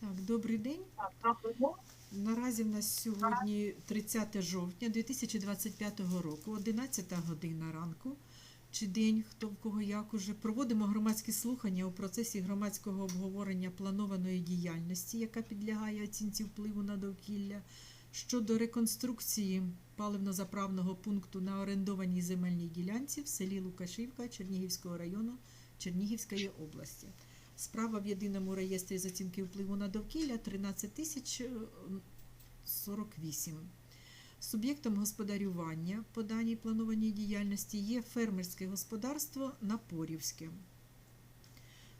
Так, добрий день. Наразі в нас сьогодні 30 жовтня 2025 року, 11 година ранку. Чи день, хто в кого як уже проводимо громадські слухання у процесі громадського обговорення планованої діяльності, яка підлягає оцінці впливу на довкілля, щодо реконструкції паливно-заправного пункту на орендованій земельній ділянці в селі Лукашівка Чернігівського району Чернігівської області. Справа в єдиному реєстрі з оцінки впливу на довкілля 13 тисяч е, 48. Суб'єктом господарювання по даній планованій діяльності є фермерське господарство Напорівське.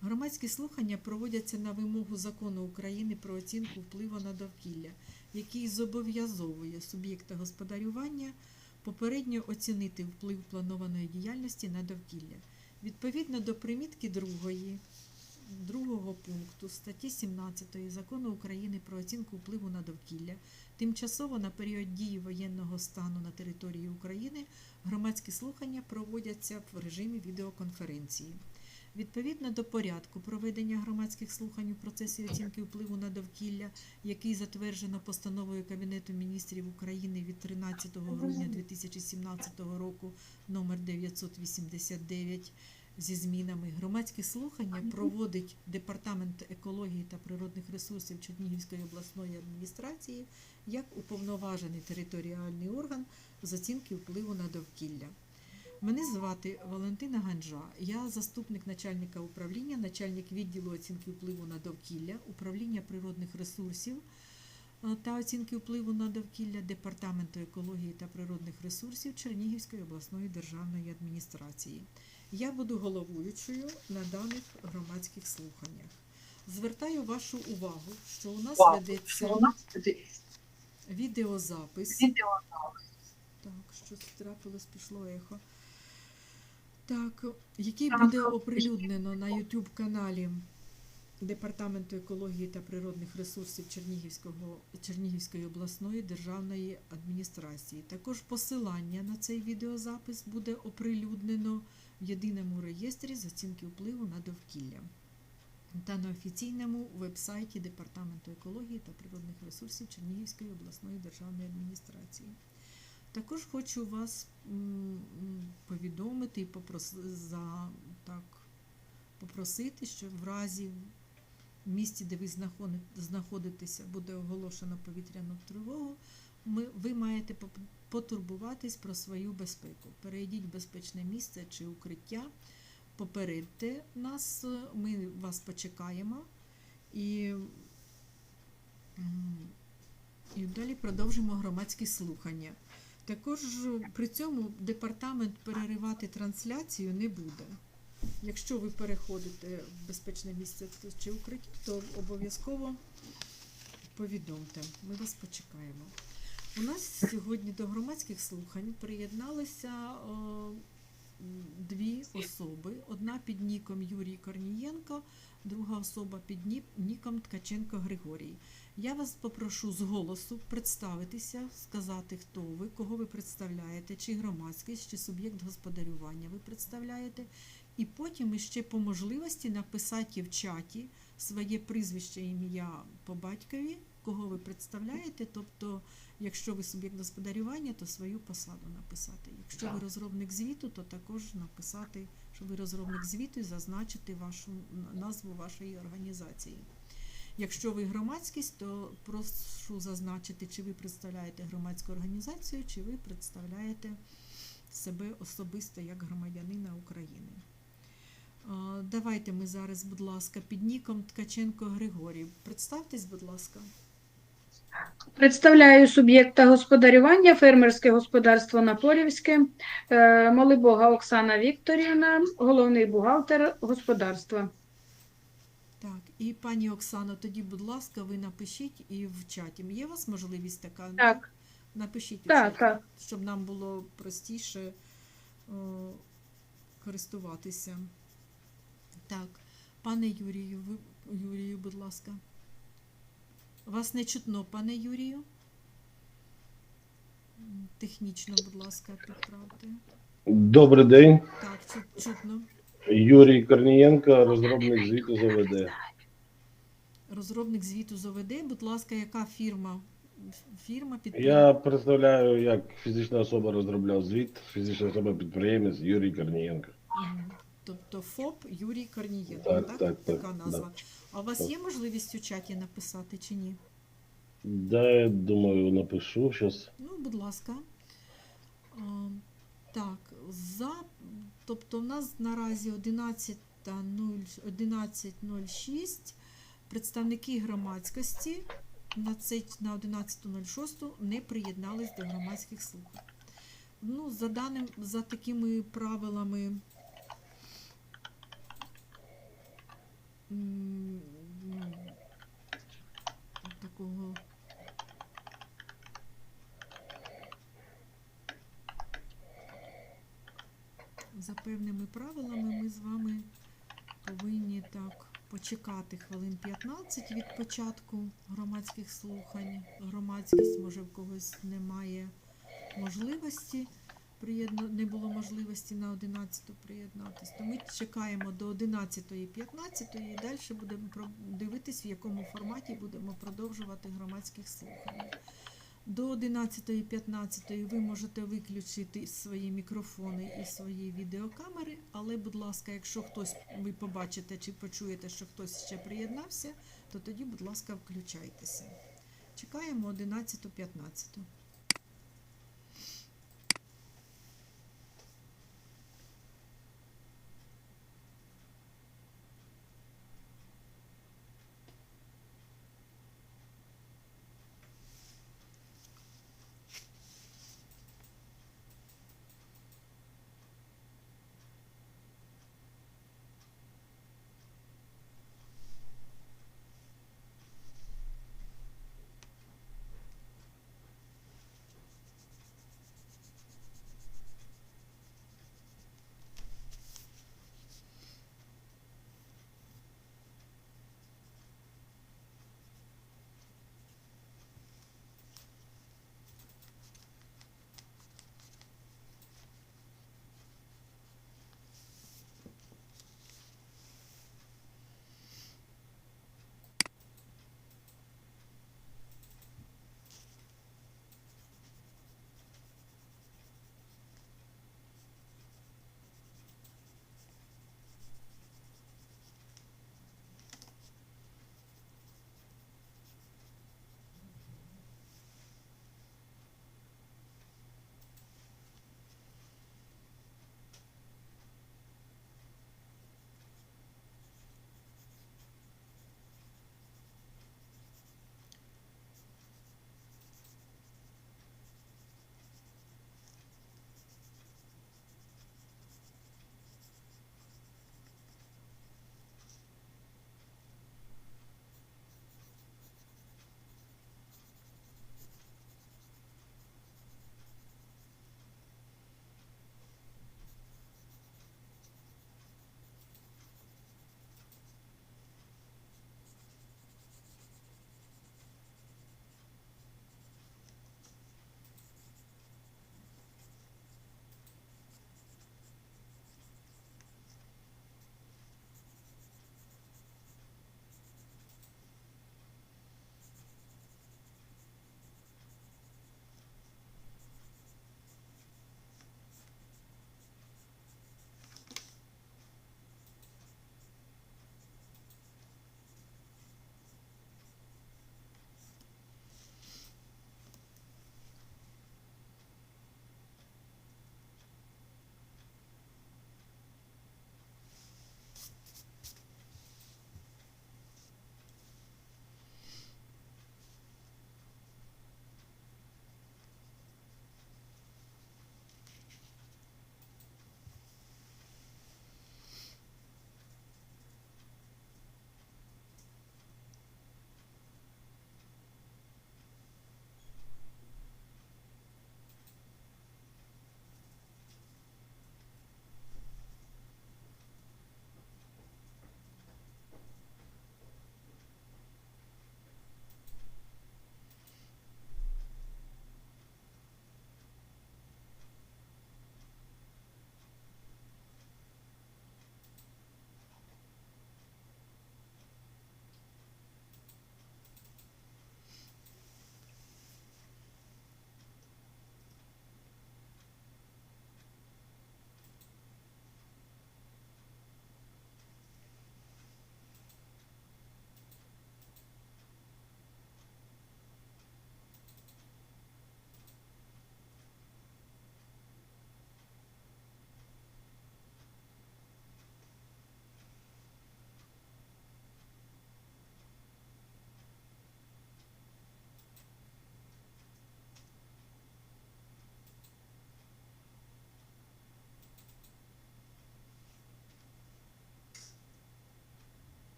Громадські слухання проводяться на вимогу закону України про оцінку впливу на довкілля, який зобов'язовує суб'єкта господарювання попередньо оцінити вплив планованої діяльності на довкілля. Відповідно до примітки другої другого пункту статті 17 Закону України про оцінку впливу на довкілля тимчасово на період дії воєнного стану на території України громадські слухання проводяться в режимі відеоконференції. Відповідно до порядку проведення громадських слухань у процесі оцінки впливу на довкілля, який затверджено постановою Кабінету міністрів України від 13 грудня 2017 року номер 989 зі змінами, громадські слухання проводить Департамент екології та природних ресурсів Чернігівської обласної адміністрації як уповноважений територіальний орган з оцінки впливу на довкілля. Мене звати Валентина Ганжа. Я заступник начальника управління, начальник відділу оцінки впливу на довкілля, управління природних ресурсів е, та оцінки впливу на довкілля Департаменту екології та природних ресурсів Чернігівської обласної державної адміністрації. Я буду головуючою на даних громадських слуханнях. Звертаю вашу увагу, що у нас ведеться відеозапис. Так, щось трапилось, пішло ехо. Так, який буде оприлюднено на YouTube каналі Департаменту екології та природних ресурсів Чернігівського, Чернігівської обласної державної адміністрації. Також посилання на цей відеозапис буде оприлюднено єдиному реєстрі з оцінки впливу на довкілля та на офіційному вебсайті Департаменту екології та природних ресурсів Чернігівської обласної державної адміністрації. Також хочу вас повідомити і за, так, попросити, що в разі в місті, де ви знаходитеся, буде оголошено повітряну тривогу, ми, ви маєте потурбуватись про свою безпеку. Перейдіть в безпечне місце чи укриття, попередьте нас, ми вас почекаємо і, і далі продовжимо громадські слухання. Також при цьому департамент переривати трансляцію не буде. Якщо ви переходите в безпечне місце чи укриття, то обов'язково повідомте. Ми вас почекаємо. У нас сьогодні до громадських слухань приєдналися е, дві особи. Одна під ніком Юрій Корнієнко, друга особа під ніком Ткаченко Григорій. Я вас попрошу з голосу представитися, сказати, хто ви, кого ви представляєте, чи громадськість, чи суб'єкт господарювання ви представляєте. І потім іще по можливості написати в чаті своє прізвище, ім'я по батькові, кого ви представляєте. Тобто, якщо ви суб'єкт господарювання, то свою посаду написати. Якщо ви розробник звіту, то також написати, що ви розробник звіту і зазначити вашу назву вашої організації. Якщо ви громадськість, то прошу зазначити, чи ви представляєте громадську організацію, чи ви представляєте себе особисто як громадянина України. Давайте ми зараз, будь ласка, під ніком Ткаченко Григорій. Представтесь, будь ласка. Представляю суб'єкта господарювання, фермерське господарство Напорівське, е, Молибога Оксана Вікторівна, головний бухгалтер господарства. Так, і пані Оксано, тоді, будь ласка, ви напишіть і в чаті. Є у вас можливість така? Так. Напишіть Так, чаті, так. щоб нам було простіше о, користуватися. Так, пане Юрію, ви, Юрію, будь ласка. Вас не чутно, пане Юрію? Технічно, будь ласка, підправте. Добрий день, Так, чут- чутно. Юрій Корнієнко, розробник звіту ЗВД. розробник звіту з ОВД. Будь ласка, яка фірма? Фірма під Я представляю, як фізична особа розробляв звіт, фізична особа підприємець Юрій Корнієнко. Мгм. Тобто ФОП Юрій Корнієнко, так, Так, так, так, така назва. А у вас Так. є можливість у чаті написати чи ні? Да, я думаю, напишу зараз. Ну, будь ласка. А, так, за, тобто в нас наразі 11.06 11.06 представники громадськості на, цей, на 11.06 не приєднались до громадських слухань. Ну, за, даним, за такими правилами певними правилами ми з вами повинні так почекати хвилин 15 від початку громадських слухань. Громадськість, може, в когось немає можливості, не було можливості на 11 приєднатись. То ми чекаємо до 11.15 і далі будемо дивитись, в якому форматі будемо продовжувати громадських слухань. До 11.15 ви можете виключити свої мікрофони і свої відеокамери, але, будь ласка, якщо хтось ви побачите чи почуєте, що хтось ще приєднався, то тоді, будь ласка, включайтеся. Чекаємо 11.15.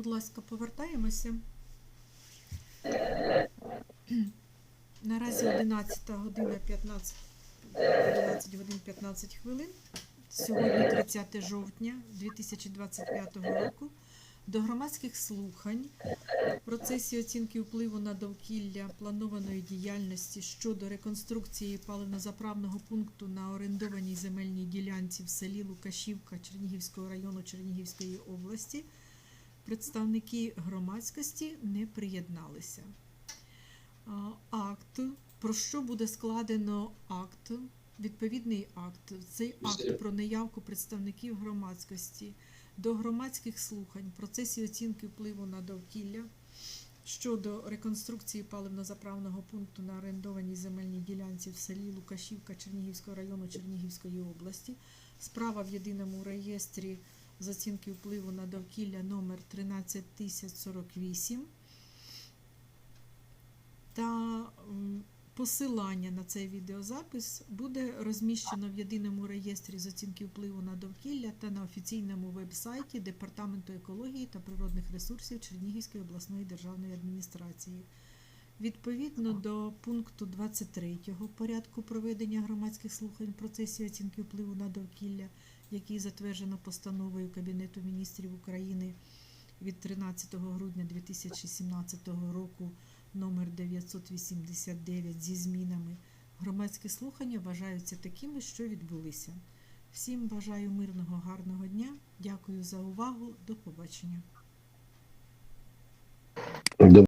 Будь ласка, повертаємося. Наразі 11 година 15, 11 годин 15 хвилин. Сьогодні 30 жовтня 2025 року. До громадських слухань в процесі оцінки впливу на довкілля планованої діяльності щодо реконструкції паливнозаправного пункту на орендованій земельній ділянці в селі Лукашівка Чернігівського району Чернігівської області представники громадськості не приєдналися. Акт, про що буде складено акт, відповідний акт. Цей акт про неявку представників громадськості до громадських слухань в процесі оцінки впливу на довкілля щодо реконструкції паливно-заправного пункту на орендованій земельній ділянці в селі Лукашівка Чернігівського району Чернігівської області. Справа в єдиному реєстрі з оцінки впливу на довкілля номер 13048 та посилання на цей відеозапис буде розміщено в єдиному реєстрі з оцінки впливу на довкілля та на офіційному веб-сайті Департаменту екології та природних ресурсів Чернігівської обласної державної адміністрації. Відповідно до пункту 23 порядку проведення громадських слухань в процесі оцінки впливу на довкілля, який затверджено постановою Кабінету міністрів України від 13 грудня 2017 року номер 989 зі змінами. Громадські слухання вважаються такими, що відбулися. Всім бажаю мирного, гарного дня. Дякую за увагу. До побачення.